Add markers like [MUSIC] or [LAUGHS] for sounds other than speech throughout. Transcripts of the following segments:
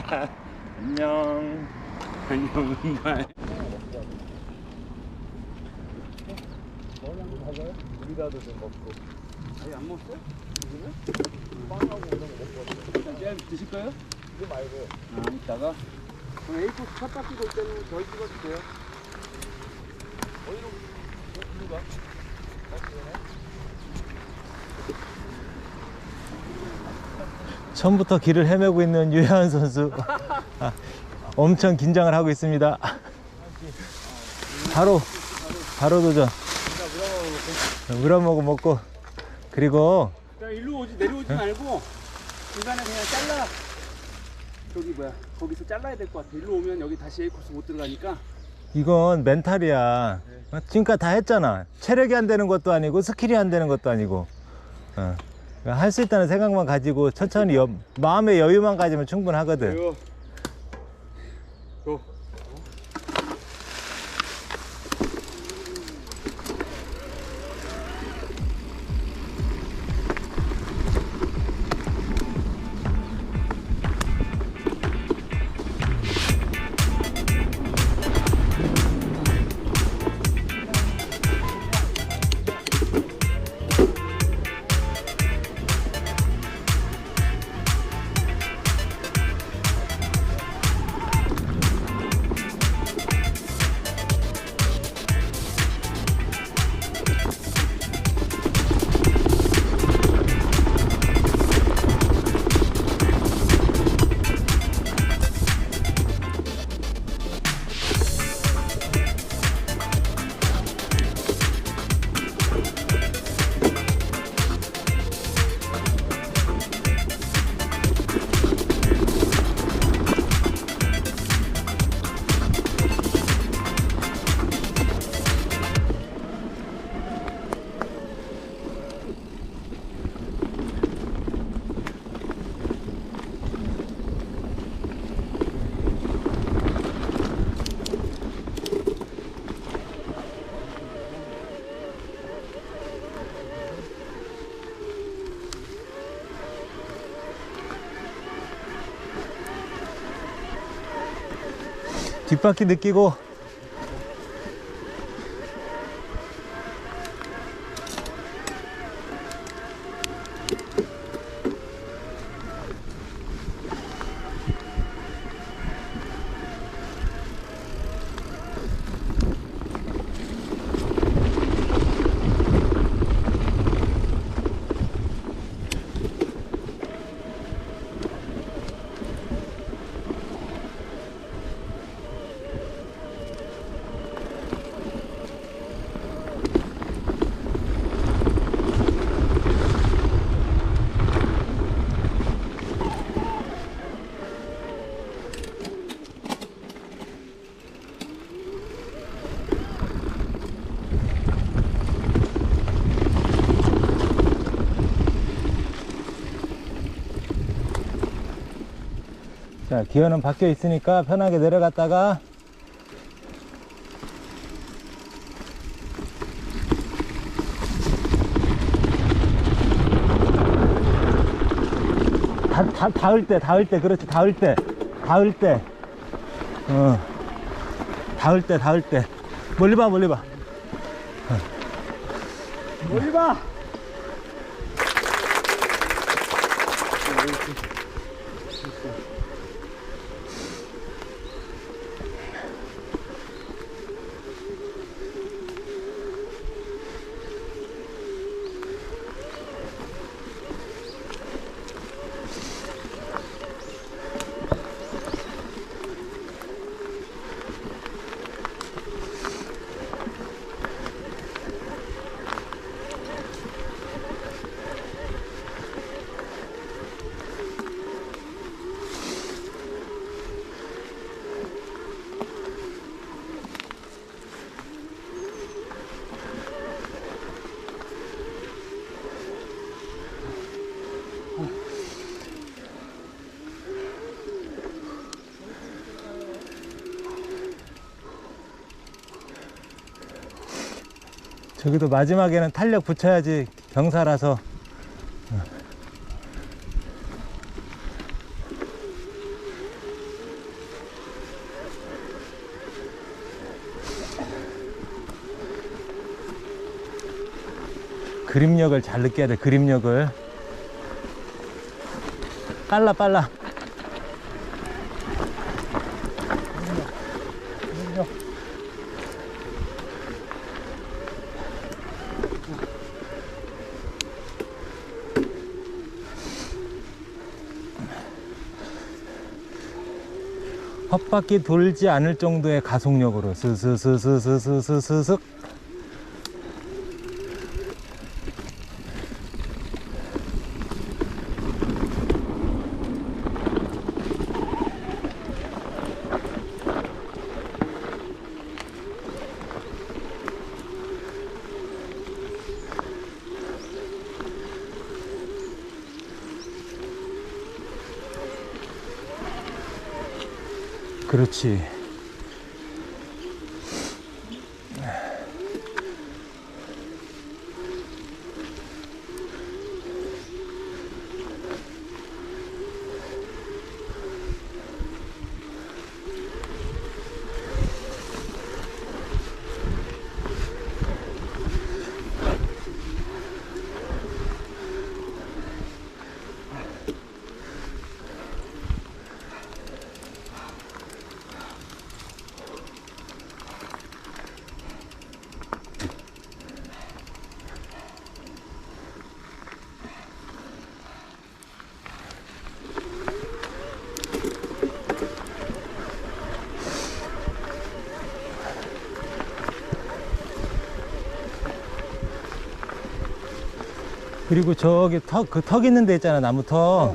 유현 [LAUGHS] 선수. 안녕. 안녕, 정말. 우리라도 좀 먹고. 아니, 안 먹었어요? 빵하고 이런 거 먹고 왔어요. 드실까요? 이거 말고. 아, 이따가. 그럼 A4 첫 바퀴 볼 때는 저희 찍어주세요. 어디로? 누가? 처음부터 길을 헤매고 있는 유현 선수. 아, 엄청 긴장을 하고 있습니다. 바로, 바로 도전. 우라먹어 먹고. 그리고 자, 일로 오지, 내려오지 말고, 중간에 그냥 잘라. 저기 뭐야, 거기서 잘라야 될 것 같아. 일로 오면 여기 다시 A 코스 못 들어가니까. 이건 멘탈이야. 어, 지금까지 다 했잖아. 체력이 안 되는 것도 아니고 스킬이 안 되는 것도 아니고. 어. 할 수 있다는 생각만 가지고 천천히 여- 마음의 여유만 가지면 충분하거든. 요. 요. 뒷바퀴 느끼고 자 기어는 바뀌어 있으니까 편하게 내려갔다가 다, 다, 닿을 때 닿을 때 그렇지 닿을 때 닿을 때 어. 닿을 때 닿을 때 멀리 봐 멀리 봐 멀리 봐! 저기도 마지막에는 탄력 붙여야지 경사라서. 그림력을 잘 느껴야 돼 그림력을. 빨라 빨라. 바퀴 돌지 않을 정도의 가속력으로 스스스스스스스슥 그렇지 그리고 저기 턱, 그 턱 있는 데 있잖아, 나무 턱.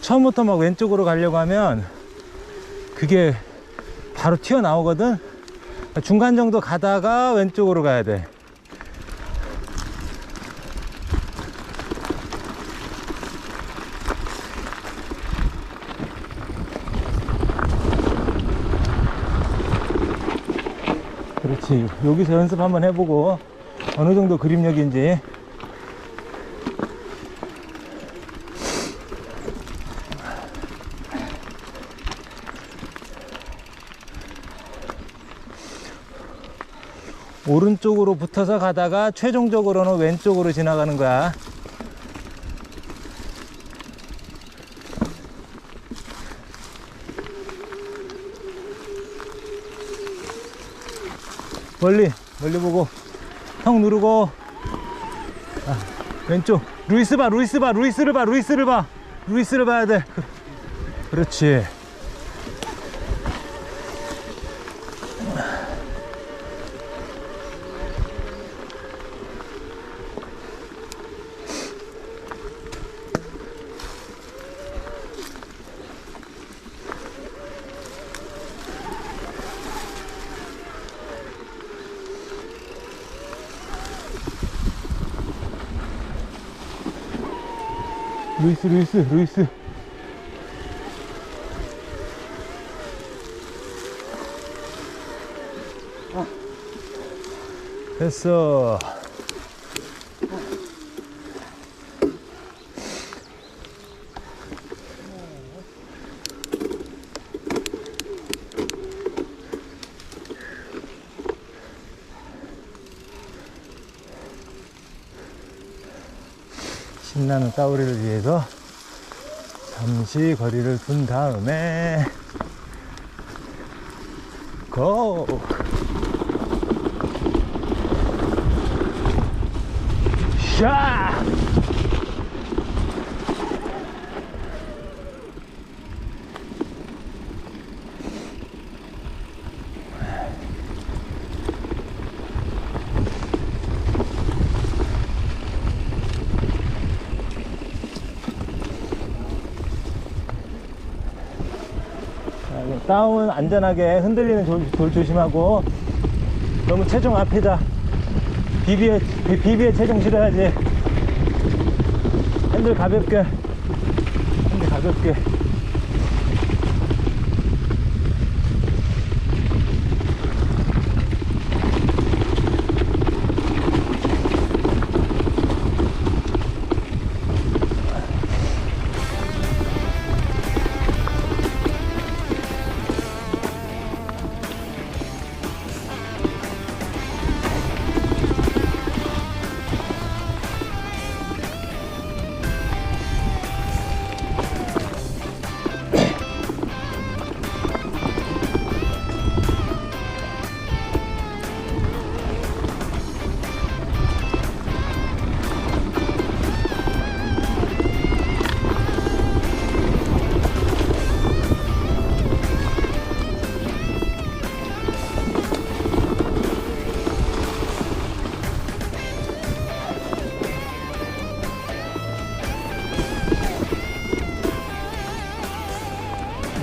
처음부터 막 왼쪽으로 가려고 하면 그게 바로 튀어나오거든? 중간 정도 가다가 왼쪽으로 가야 돼. 그렇지. 여기서 연습 한번 해보고 어느 정도 그립력인지 오른쪽으로 붙어서 가다가 최종적으로는 왼쪽으로 지나가는 거야. 멀리, 멀리 보고, 턱 누르고, 아, 왼쪽. 루이스 봐, 루이스 봐, 루이스를 봐, 루이스를 봐. 루이스를 봐야 돼. 그- 그렇지. 루이스, 루이스, 루이스. 됐어. 신나는 따오리를 위해서 잠시 거리를 둔 다음에 고! 샤! 다운 안전하게 흔들리는 돌, 돌 조심하고 너무 체중 앞이다. 비비에 비- 비비에 체중 실어야지. 핸들 가볍게 핸들 가볍게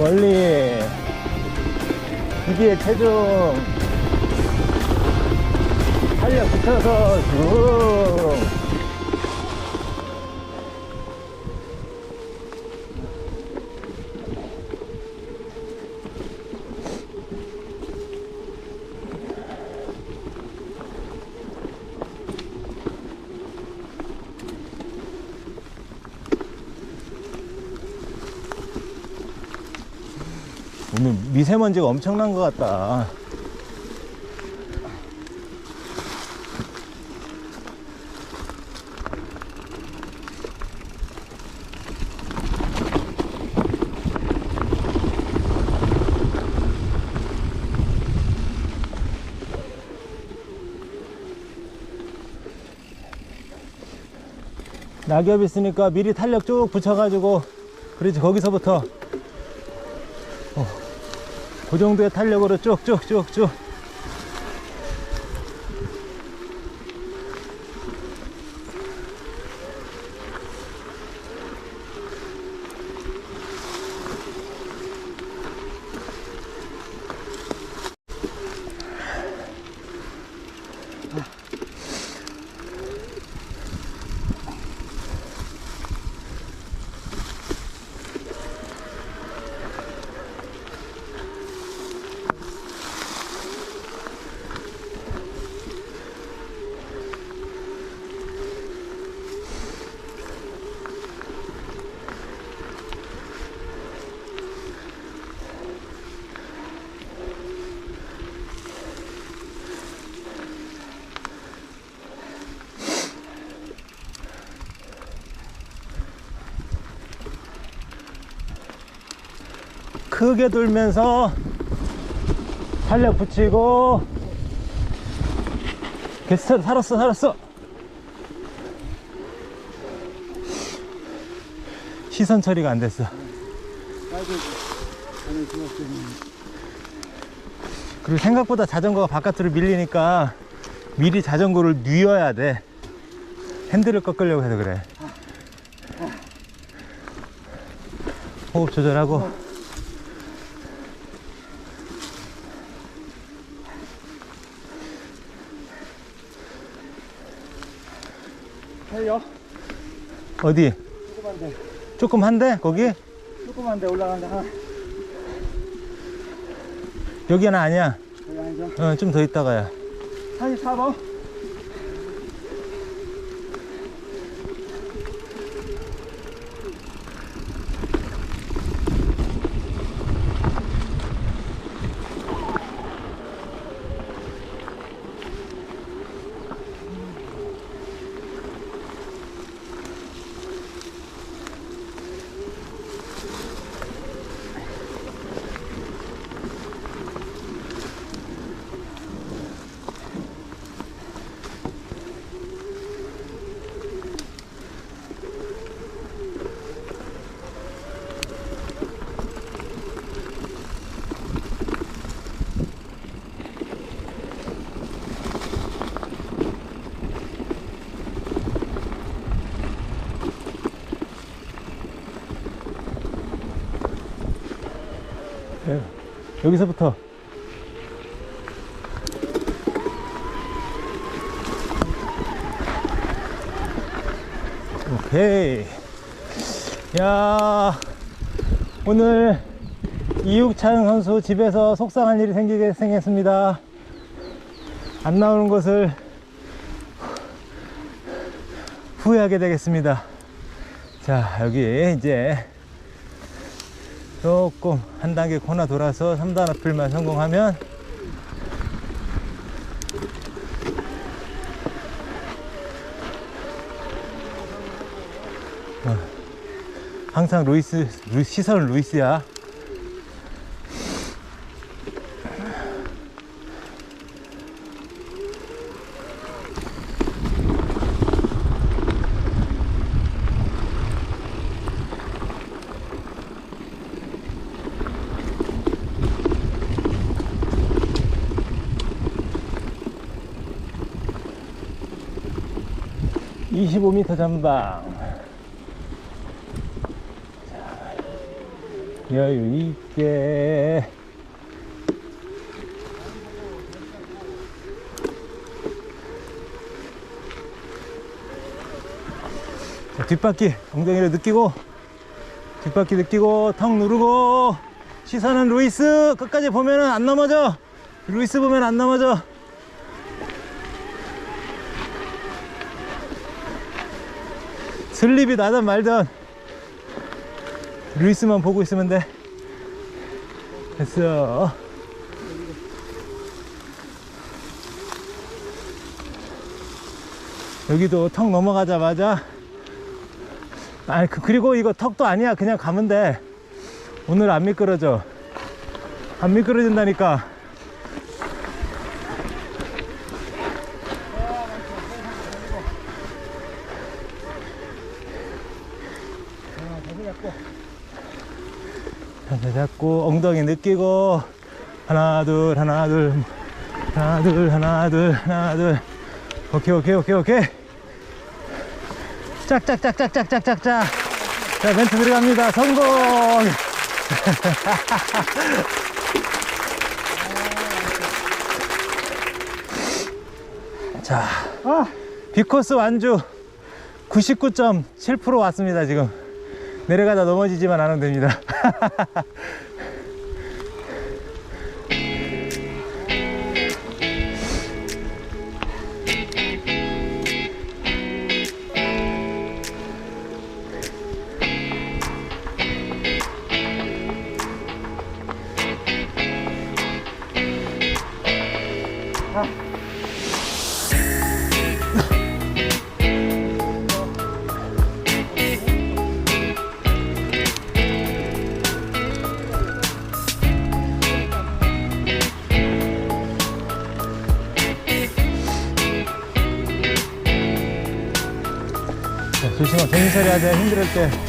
멀리 기기의 체중 탄력 붙여서 쭉 오늘 미세먼지가 엄청난 것 같다. 낙엽 있으니까 미리 탄력 쭉 붙여가지고 그렇지 거기서부터 그 정도의 탄력으로 쭉쭉쭉쭉 크게 돌면서 탄력 붙이고 괜찮아 살았어 살았어. 시선 처리가 안 됐어. 그리고 생각보다 자전거가 바깥으로 밀리니까 미리 자전거를 뉘어야 돼. 핸들을 꺾으려고 해서 그래. 호흡 조절하고 달려. 어디 조그만데. 조금 한데 거기 조그만데 올라간다. 하나. 여기는 아니야 여기 아니죠? 어, 좀 더 있다가야 44번. 여기서부터. 오케이. 야 오늘 이육찬 선수 집에서 속상한 일이 생기게 생겼습니다. 안 나오는 것을 후회하게 되겠습니다. 자 여기 이제 조금 한 단계 코너 돌아서 3단 어필만 성공하면 어, 항상 루이스, 루, 시선은 루이스야 (25m) 전방. 여유 있게. 자, 뒷바퀴 엉덩이를 느끼고 뒷바퀴 느끼고 턱 누르고 시선은 루이스 끝까지 보면은 안 넘어져. 루이스 보면 안 넘어져 슬립이 나든 말든 루이스만 보고 있으면 돼. 됐어. 여기도 턱 넘어가자마자. 아니 그- 그리고 이거 턱도 아니야. 그냥 가면 돼. 오늘 안 미끄러져. 안 미끄러진다니까 하나 잡고 엉덩이 느끼고. 하나 둘 하나 둘. 하나 둘 하나 둘 하나 둘. 오케이 오케이 오케이 오케이. 짝짝짝짝짝짝짝짝. 자 멘트 들어갑니다. 성공! [LAUGHS] 자 비코스 완주 99.7% 왔습니다 지금 내려가다 넘어지지만 않으면 됩니다 [LAUGHS] 때 힘들 때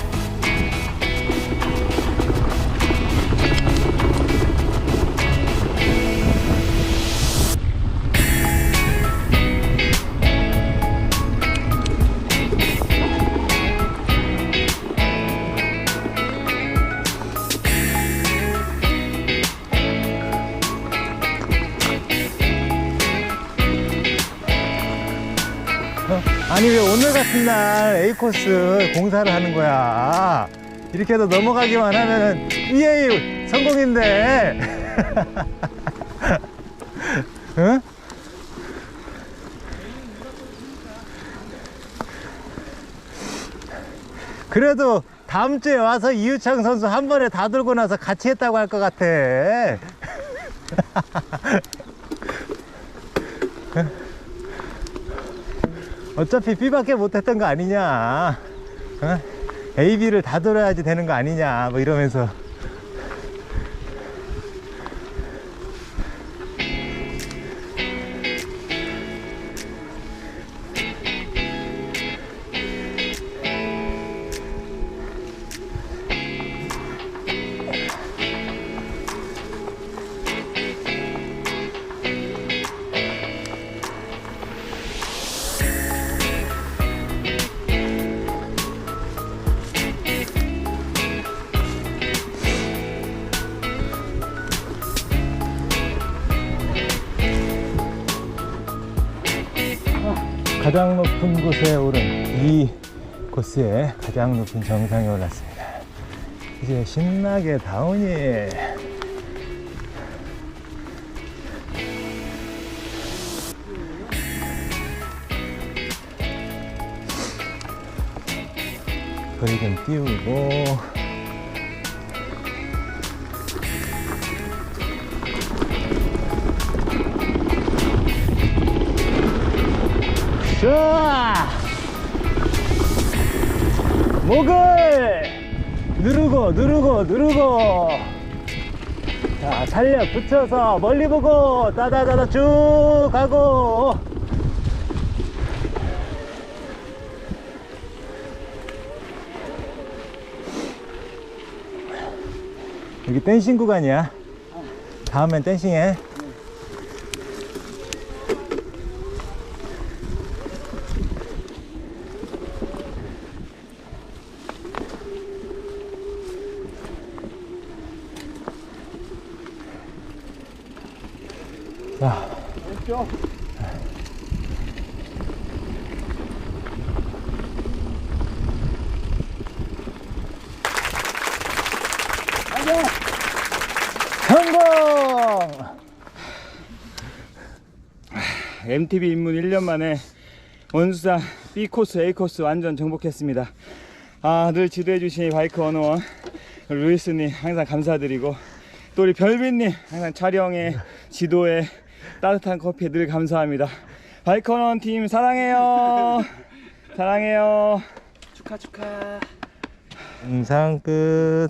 왜 오늘 같은 날 A 코스 공사를 하는 거야? 이렇게 해서 넘어가기만 하면은 EA 성공인데. [LAUGHS] 응? 그래도 다음 주에 와서 이유창 선수 한 번에 다 들고 나서 같이 했다고 할 것 같아. [LAUGHS] 어차피 B밖에 못했던 거 아니냐? 어? A, B를 다 돌아야지 되는 거 아니냐? 뭐 이러면서 가장 높은 곳에 오른 이 코스의 가장 높은 정상에 올랐습니다. 이제 신나게 다운이. 거리 좀 띄우고 자 목을 누르고 누르고 누르고. 자 탄력 붙여서 멀리 보고 따다다다 쭉 가고. 여기 댄싱 구간이야. 다음엔 댄싱해 야? 안녕! 성공! MTB 입문 1년 만에 원수산 B 코스, A 코스 완전 정복했습니다. 아, 늘 지도해주신 바이크 원어원 루이스님 항상 감사드리고 또 우리 별빈님 항상 촬영에 지도에 따뜻한 커피에 늘 감사합니다. 원어원 팀 사랑해요. 사랑해요. 축하 축하. 영상 끝.